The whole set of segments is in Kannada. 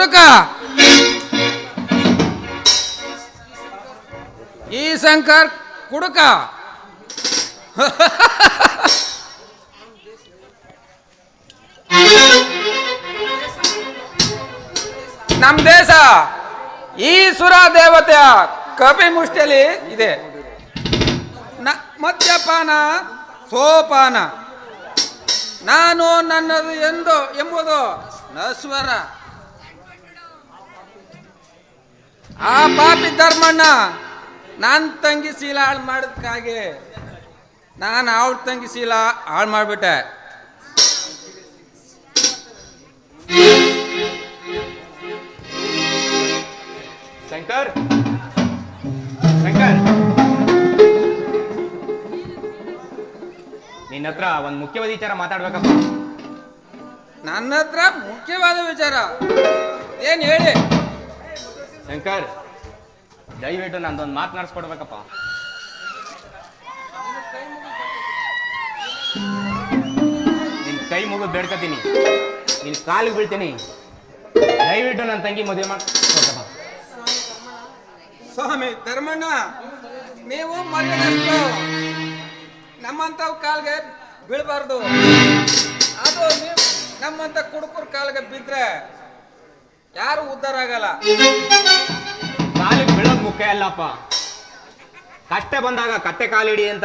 ಕುಡುಕ ಈ ಶಂಕರ್ ಕುಡುಕ. ನಮ್ ದೇಶ ಈ ಸುರ ದೇವತೆಯ ಕಪಿ ಮುಷ್ಟಿಯಲ್ಲಿ ಇದೆ. ಮದ್ಯಪಾನ, ಸೋಪಾನ. ನಾನು ನನ್ನದು ಎಂದು ಎಂಬುದು ನಸ್ವರ ಆ ಪಾಪಿ ಧರ್ಮಣ್ಣ ನನ್ನ ತಂಗಿ ಶೀಲ ಹಾಳು ಮಾಡೋದಕ್ಕಾಗಿ ನಾನು ಅವ್ಳ ತಂಗಿ ಶೀಲ ಹಾಳು ಮಾಡಿಬಿಟ್ಟೆ. ಶಂಕರ್ ಶಂಕರ್. ನಿನ್ನ ಹತ್ರ ಒಂದು ಮುಖ್ಯವಾದ ವಿಚಾರ ಮಾತಾಡ್ಬೇಕಪ್ಪ. ನನ್ನ ಹತ್ರ ಮುಖ್ಯವಾದ ವಿಚಾರ. ಏನು ಹೇಳಿ? ಶಂಕರ್, ದಯವಿಟ್ಟು ನಂದೊಂದು ಮಾತನಾಡಿಸ್ಕೊಡ್ಬೇಕಪ್ಪ ನಿನ್ ಕೈ ಮುಗಿದು ಬೇಡ್ಕತೀನಿ. ನಿನ್ ಕಾಲಿಗೆ ಬೀಳ್ತೀನಿ. ದಯವಿಟ್ಟು ನನ್ನ ತಂಗಿ ಮದುವೆ ಮಾಡ್ಕೊಡ್ಬೇಕಪ್ಪ ಸ್ವಾಮಿ, ಧರ್ಮಣ್ಣ, ನೀವು ನಮ್ಮಂಥವ್ ಕಾಲ್ಗೆ ಬೀಳಬಾರ್ದು. ಅದು ನೀವು ನಮ್ಮಂಥ ಕುಡುಕರ ಕಾಲ್ಗೆ ಬಿದ್ದರೆ ಯಾರು ಉದ್ಧಾರ ಆಗಲ್ಲ? ಕಾಲಿಗೆ ಬೀಳೋದು ಮುಖ್ಯ ಅಲ್ಲಪ್ಪ. ಕಷ್ಟ ಬಂದಾಗ ಕತ್ತೆ ಕಾಲಿಡಿ ಅಂತ.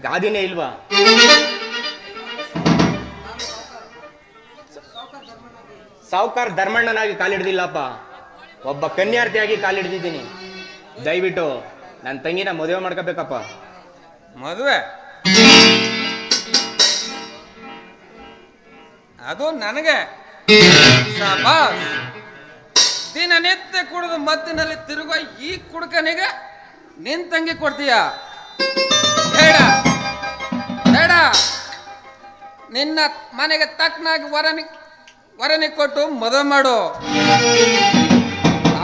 ಗಾದಿನೇ ಇಲ್ವಾ? ಸಾವುಕಾರ ಧರ್ಮಣ್ಣನಾಗಿ ಕಾಲಿಡ್ದಿಲ್ಲಪ್ಪ. ಒಬ್ಬ ಕನ್ಯಾರ್ಥಿಯಾಗಿ ಕಾಲಿಡ್ದಿದ್ದೀನಿ. ದಯವಿಟ್ಟು ನನ್ನ ತಂಗಿನ ಮದುವೆ ಮಾಡ್ಕೋಬೇಕಪ್ಪ. ಮದುವೆ? ಅದು ನನಗೆ. ದಿನನಿತ್ಯ ಕುಡಿದು ಮತ್ತಿನಲ್ಲಿ ತಿರುಗ ಈ ಕುಡುಕನಿಗೆ ನಿನ್ ತಂಗಿ ಕೊಡ್ತೀಯ? ಬೇಡ ಬೇಡ. ನಿನ್ನ ಮನೆಗೆ ತಕ್ಕನಾಗಿ ವರನಿ ವರನಿ ಕೊಟ್ಟು ಮದುವೆ ಮಾಡು.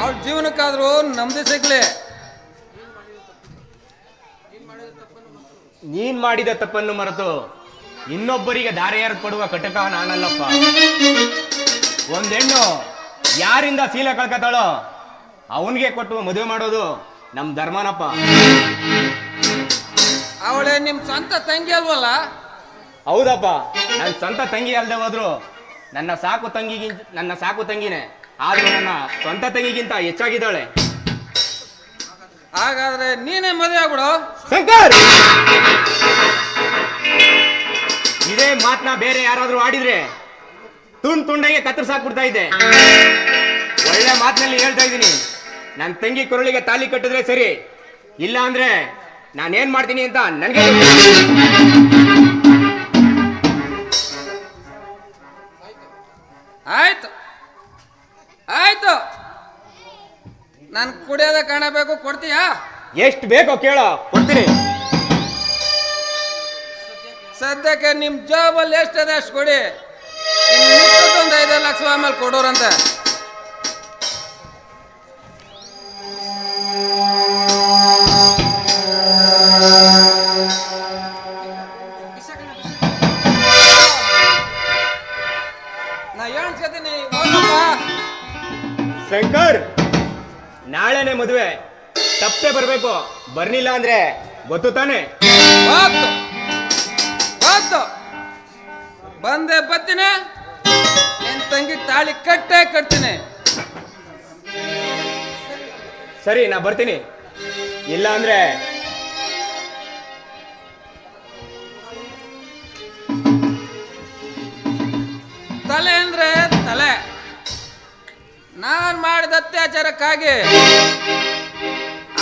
ಅವಳ ಜೀವನಕ್ಕಾದ್ರೂ ನಮ್ದೇ ಸಿಗ್ಲಿ. ನೀನ್ ಮಾಡಿದ ತಪ್ಪನ್ನು ಮರೆತು ಇನ್ನೊಬ್ಬರಿಗೆ ದಾರಿಯಾರು ಕೊಡುವ ಕಟಕ ನಾನಲ್ಲಪ್ಪ. ಒಂದ್ ಹೆಣ್ಣು ಯಾರಿಂದ ಸೀಲೆ ಕಳ್ಕತಾಳೋ ಅವನಿಗೆ ಕೊಟ್ಟು ಮದುವೆ ಮಾಡೋದು ನಮ್ ಧರ್ಮನಪ್ಪ. ಅವಳೆ ನಿಮ್ಮ ಸ್ವಂತ ತಂಗಿ ಅಲ್ವಲ್ಲ? ಹೌದಪ್ಪ. ನನ್ನ ಸ್ವಂತ ತಂಗಿ ಅಲ್ದೆ ಹೋದ್ರು. ನನ್ನ ಸಾಕು ತಂಗಿಗಿಂತ ನನ್ನ ಸಾಕು ತಂಗಿನೇ. ಆದ್ರೂ ನನ್ನ ಸ್ವಂತ ತಂಗಿಗಿಂತ ಹೆಚ್ಚಾಗಿದ್ದಾಳೆ. ಹಾಗಾದ್ರೆ ನೀನೇ ಮದುವೆ ಆಗ್ಬಿಡು. ಶಂಕರ್! ಇದೇ ಮಾತನ್ನ ಬೇರೆ ಯಾರಾದ್ರೂ ಆಡಿದ್ರೆ ತುಂಡ್ ತುಂಡಾಗೆ ಕತ್ತರಿಸಾಕ್ಬಿಡ್ತಾ ಇದ್ದೆ. ಒಳ್ಳೆ ಮಾತಿನಲ್ಲಿ ಹೇಳ್ತಾ ಇದ್ದೀನಿ. ನನ್ನ ತಂಗಿ ಕೊರಳಿಗೆ ತಾಲಿ ಕಟ್ಟಿದ್ರೆ ಸರಿ. ಇಲ್ಲ ಅಂದ್ರೆ ನಾನೇನ್ ಮಾಡ್ತೀನಿ ಅಂತ ನನಗೆ ಆಯ್ತು. ಆಯ್ತು. ನಾನು ಕುಡಿಯೋದ ಕಾಣಬೇಕು ಕೊಡ್ತೀಯಾ? ಎಷ್ಟು ಬೇಕೋ ಕೇಳೋ ಕೊಡ್ತೀನಿ. ಸದ್ಯಕ್ಕೆ ನಿಮ್ಮ ಜಾಬಲ್ಲಿ ಎಷ್ಟಿದೆ ಅಷ್ಟು ಕೊಡಿ. ಒಂದು ಐದು ಲಕ್ಷ ಆಮೇಲೆ ಕೊಡೋರಂತೆ ಶಂಕರ್ ನಾಳೆನೆ ಮದುವೆ. ತಪ್ಪೆ ಬರಬೇಕು. ಬರ್ಲಿಲ್ಲ ಅಂದ್ರೆ ಗೊತ್ತು ತಾನೆ? ಬಂದೆ ಬತ್ತೀನಿ ನಿನ್ ತಂಗಿ ತಾಳಿ ಕಟ್ಟೆ ಕಟ್ತೀನಿ. ಸರಿ ನಾ ಬರ್ತೀನಿ. ಇಲ್ಲ ಅಂದ್ರೆ ತಲೆ ಅಂದ್ರೆ ತಲೆ. ನಾನ್ ಮಾಡಿದ ಅತ್ಯಾಚಾರಕ್ಕಾಗಿ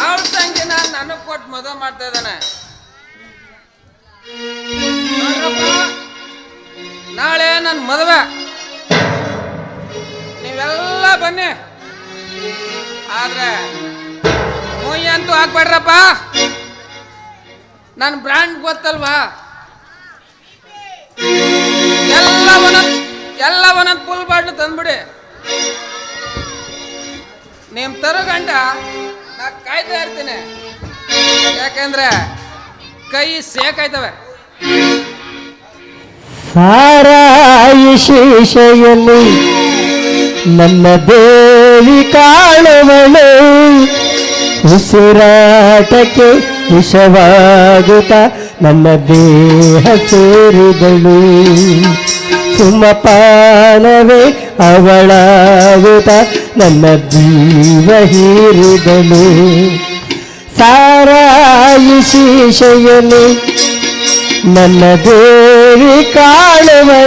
ಅವ್ರ ತಂಗಿ ನಾನು ನನಗೆ ಕೊಟ್ಟು ಮದುವೆ ಮಾಡ್ತಾ ಇದ್ದಾನೆ. ನಾಳೆ ನನ್ನ ಮದುವೆ. ಬನ್ನಿ. ಆದ್ರೆ ಮುಯ್ಯ ಅಂತೂ ಹಾಕ್ಬೇಡ್ರಪ್ಪ ನನ್ನ ಬ್ರ್ಯಾಂಡ್ ಗೊತ್ತಲ್ವಾ? ಎಲ್ಲ ಒಂದೊಂದು ಎಲ್ಲ ಒಂದೊಂದು ಫುಲ್ ಬಾಟ್ಲು ತಂದ್ಬಿಡಿ. ನಿಮ್ ತರೋ ಗಂಡ, ನಾ ಕಾಯ್ತಾ ಇರ್ತೀನಿ. ಯಾಕೆಂದ್ರೆ ಕೈ ಸೇಕಾಯ್ತವೆ. ಸಾರಾಯಿ ಶೀಶೆಯಲ್ಲಿ ನನ್ನ ದೇವಿ ಕಾಣುವಳು. ಉಸಿರಾಟಕ್ಕೆ ವಿಷವಾಗುತ್ತ ನನ್ನ ದೇಹ ಸೇರಿದಳು. ಸುಮಪಾನವೇ ಅವಳಾಗುತ್ತ ನನ್ನ ಜೀವ ಹೀರಿದಳು. ಸಾರಾಯಿ ಶೀಶೆಯಲ್ಲಿ ನನ್ನ ದೇವಿ ಕಾಣುವ